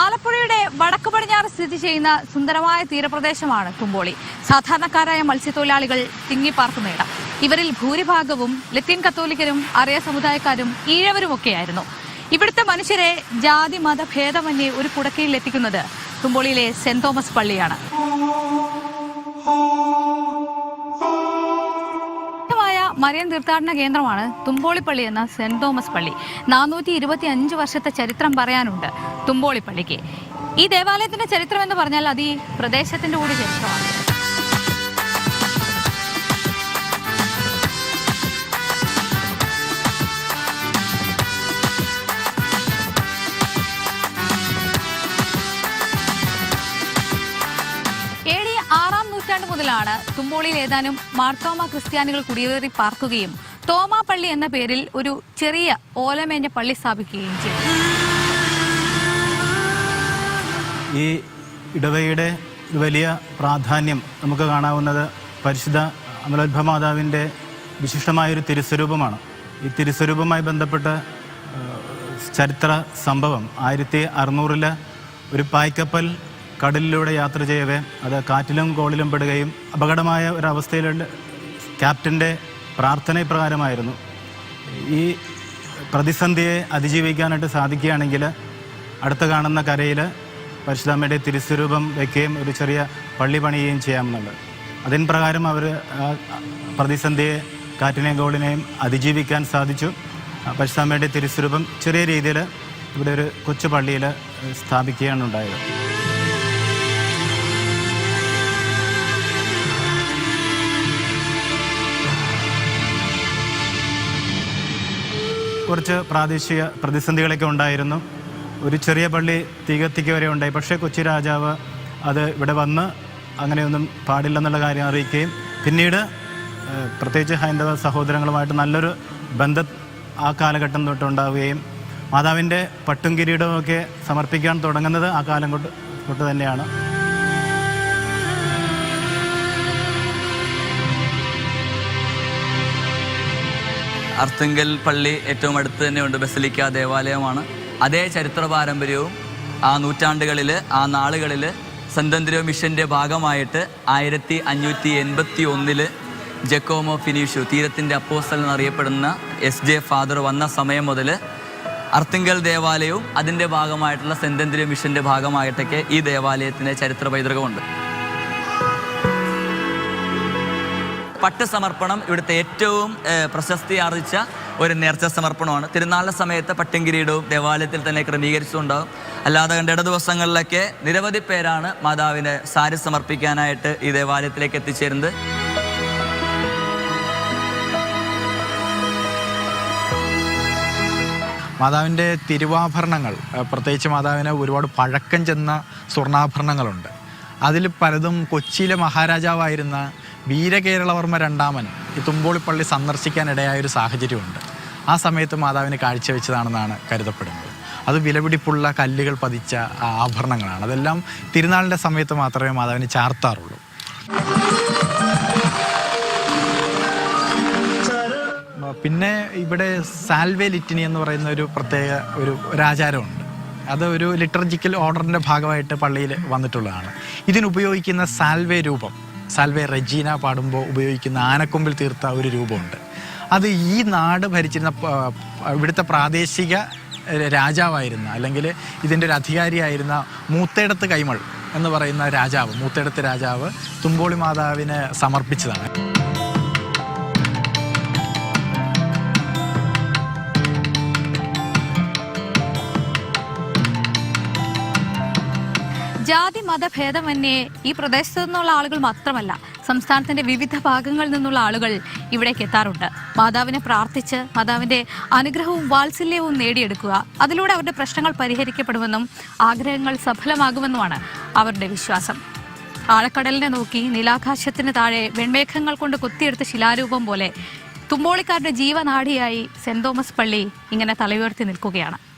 ആലപ്പുഴയുടെ വടക്ക് പടിഞ്ഞാറ് സ്ഥിതി ചെയ്യുന്ന സുന്ദരമായ തീരപ്രദേശമാണ് കുമ്പോളി. സാധാരണക്കാരായ മത്സ്യത്തൊഴിലാളികൾ തിങ്ങിപ്പാർക്കുന്ന ഇടം ഇവരിൽ ഭൂരിഭാഗവും ലത്തീൻ കത്തോലിക്കരും അറിയ സമുദായക്കാരും ഈഴവരുമൊക്കെയായിരുന്നു. ഇവിടുത്തെ മനുഷ്യരെ ജാതി മത ഭേദമന്യേ ഒരു കുടക്കീഴിൽ എത്തിക്കുന്നത് കുമ്പോളിയിലെ സെന്റ് തോമസ് പള്ളിയാണ്. മറിയൻ തീർത്ഥാടന കേന്ദ്രമാണ് തുമ്പോളിപ്പള്ളി എന്ന സെന്റ് തോമസ് പള്ളി. നാനൂറ്റി ഇരുപത്തി അഞ്ച് വർഷത്തെ ചരിത്രം പറയാനുണ്ട് തുമ്പോളിപ്പള്ളിക്ക്. ഈ ദേവാലയത്തിന്റെ ചരിത്രം എന്ന് പറഞ്ഞാൽ അത് ഈ പ്രദേശത്തിന്റെ കൂടി ചരിത്രമാണ്. നൂറ്റാണ്ട് മുതലാണ് തുമ്പോളിയിൽ ഏതാനും മാർത്തോമ ക്രിസ്ത്യാനികൾ കുടിയേറി പാർക്കുകയും തോമാ പള്ളി എന്ന പേരിൽ ഒരു ചെറിയ ഓലമേഞ്ഞ പള്ളി സ്ഥാപിക്കുകയും ചെയ്തു. ഈ ഇടവയുടെ വലിയ പ്രാധാന്യം നമുക്ക് കാണാവുന്നത് പരിശുദ്ധ അമലോത്ഭ മാതാവിന്റെ വിശിഷ്ടമായൊരു തിരുസ്വരൂപമാണ്. ഈ തിരുസ്വരൂപവുമായി ബന്ധപ്പെട്ട ചരിത്ര സംഭവം ആയിരത്തി അറുന്നൂറിൽ ഒരു പായ്ക്കപ്പൽ കടലിലൂടെ യാത്ര ചെയ്യവേ അത് കാറ്റിലും കോളിലും പെടുകയും അപകടമായ ഒരവസ്ഥയിലുണ്ട് ക്യാപ്റ്റന്റെ പ്രാർത്ഥന ഇപ്രകാരമായിരുന്നു. ഈ പ്രതിസന്ധിയെ അതിജീവിക്കാനായിട്ട് സാധിക്കുകയാണെങ്കിൽ അടുത്ത കാണുന്ന കരയിൽ പരിശുദ്ധമ്മയുടെ തിരുസ്വരൂപം വയ്ക്കുകയും ഒരു ചെറിയ പള്ളി പണിയുകയും ചെയ്യാമെന്നുള്ളത് അതിൻ പ്രകാരം അവർ പ്രതിസന്ധിയെ കാറ്റിനെയും ഗോളിനെയും അതിജീവിക്കാൻ സാധിച്ചു. പരശുരാമയുടെ തിരുസ്വരൂപം ചെറിയ രീതിയിൽ ഇവിടെ ഒരു കൊച്ചു പള്ളിയിൽ സ്ഥാപിക്കുകയാണ് ഉണ്ടായത്. കുറച്ച് പ്രാദേശിക പ്രതിസന്ധികളൊക്കെ ഉണ്ടായിരുന്നു. ഒരു ചെറിയ പള്ളി തീകത്തിക്ക് വരെ ഉണ്ടായി. പക്ഷേ കൊച്ചി രാജാവ് അത് ഇവിടെ വന്ന് അങ്ങനെയൊന്നും പാടില്ലെന്നുള്ള കാര്യം അറിയിക്കുകയും പിന്നീട് പ്രത്യേകിച്ച് ഹൈന്ദവ സഹോദരങ്ങളുമായിട്ട് നല്ലൊരു ബന്ധം ആ കാലഘട്ടം തൊട്ടുണ്ടാവുകയും മാതാവിന്റെ പട്ടും കിരീടവും ഒക്കെ സമർപ്പിക്കാൻ തുടങ്ങുന്നത് ആ കാലം കൊണ്ട് തൊട്ട് തന്നെയാണ്. അർത്തുങ്കൽ പള്ളി ഏറ്റവും അടുത്ത് തന്നെയുണ്ട് ബസലിക്ക ദേവാലയമാണ്. അതേ ചരിത്ര പാരമ്പര്യവും ആ നൂറ്റാണ്ടുകളിൽ ആ നാളുകളിൽ സന്തന്ത്രിയോ മിഷന്റെ ഭാഗമായിട്ട് ആയിരത്തി അഞ്ഞൂറ്റി എൺപത്തി ഒന്നിൽ ജക്കോമോ ഫിനീഷു തീരത്തിന്റെ അപ്പോസ്റ്റൽ എന്നറിയപ്പെടുന്ന എസ് ജെ ഫാദർ വന്ന സമയം മുതൽ അർത്തുങ്കൽ ദേവാലയവും അതിന്റെ ഭാഗമായിട്ടുള്ള സെന്തന്ത്രിയോ മിഷന്റെ ഭാഗമായിട്ടൊക്കെ ഈ ദേവാലയത്തിന്റെ ചരിത്ര പൈതൃകമുണ്ട്. പട്ട് സമർപ്പണം ഇവിടുത്തെ ഏറ്റവും പ്രശസ്തി ആർജിച്ച ഒരു നേർച്ച സമർപ്പണമാണ്. തിരുനാളിന്റെ സമയത്ത് പട്ടും കിരീടവും ദേവാലയത്തിൽ തന്നെ ക്രമീകരിച്ചിട്ടുണ്ടാകും അല്ലാതെ കണ്ട ദിവസങ്ങളിലൊക്കെ നിരവധി പേരാണ് മാതാവിനെ സാരി സമർപ്പിക്കാനായിട്ട് ഈ ദേവാലയത്തിലേക്ക് എത്തിച്ചേരുന്നത്. മാതാവിന്റെ തിരുവാഭരണങ്ങൾ പ്രത്യേകിച്ച് മാതാവിന് ഒരുപാട് പഴക്കം ചെന്ന സ്വർണാഭരണങ്ങളുണ്ട്. അതിൽ പലതും കൊച്ചിയിലെ മഹാരാജാവായിരുന്ന വീരകേരളവർമ്മ രണ്ടാമൻ ഈ തുമ്പോളിപ്പള്ളി സന്ദർശിക്കാനിടയായ ഒരു സാഹചര്യമുണ്ട്. ആ സമയത്ത് മാതാവിന് കാഴ്ചവെച്ചതാണെന്നാണ് കരുതപ്പെടുന്നത്. അത് വിലപിടിപ്പുള്ള കല്ലുകൾ പതിച്ച ആഭരണങ്ങളാണ്. അതെല്ലാം തിരുനാളിന്റെ സമയത്ത് മാത്രമേ മാതാവിന് ചാർത്താറുള്ളൂ. പിന്നെ ഇവിടെ സാൽവേ ലിറ്റിനി എന്ന് പറയുന്ന ഒരു പ്രത്യേക ഒരു ഒരാചാരമുണ്ട്. അത് ഒരു ലിറ്റർജിക്കൽ ഓർഡറിന്റെ ഭാഗമായിട്ട് പള്ളിയിൽ വന്നിട്ടുള്ളതാണ്. ഇതിനുപയോഗിക്കുന്ന സാൽവേ രൂപം സാൽവേ റെജീന പാടുമ്പോൾ ഉപയോഗിക്കുന്ന ആനക്കൊമ്പിൽ തീർത്ത ഒരു രൂപമുണ്ട്. അത് ഈ നാട് ഭരിച്ചിരുന്ന ഇവിടുത്തെ പ്രാദേശിക രാജാവായിരുന്ന അല്ലെങ്കിൽ ഇതിന്റെ ഒരു അധികാരിയായിരുന്ന മൂത്തേടത്ത് കൈമൾ എന്ന് പറയുന്ന രാജാവ് മൂത്തേടത്ത് രാജാവ് തുമ്പോളി മാതാവിന് സമർപ്പിച്ചതാണ്. ജാതി മത ഭേദമന്യേ ഈ പ്രദേശത്തു നിന്നുള്ള ആളുകൾ മാത്രമല്ല സംസ്ഥാനത്തിന്റെ വിവിധ ഭാഗങ്ങളിൽ നിന്നുള്ള ആളുകൾ ഇവിടേക്ക് എത്താറുണ്ട്. മാതാവിനെ പ്രാർത്ഥിച്ച് മാതാവിന്റെ അനുഗ്രഹവും വാത്സല്യവും നേടിയെടുക്കുക അതിലൂടെ അവരുടെ പ്രശ്നങ്ങൾ പരിഹരിക്കപ്പെടുമെന്നും ആഗ്രഹങ്ങൾ സഫലമാകുമെന്നുമാണ് അവരുടെ വിശ്വാസം. ആഴക്കടലിനെ നോക്കി നീലാകാശത്തിന് താഴെ വെൺമേഘങ്ങൾ കൊണ്ട് കൊത്തിയെടുത്ത ശിലാരൂപം പോലെ തുമ്പോളിക്കാരുടെ ജീവനാടിയായി സെന്റ് തോമസ് പള്ളി ഇങ്ങനെ തലയുയർത്തി നിൽക്കുകയാണ്.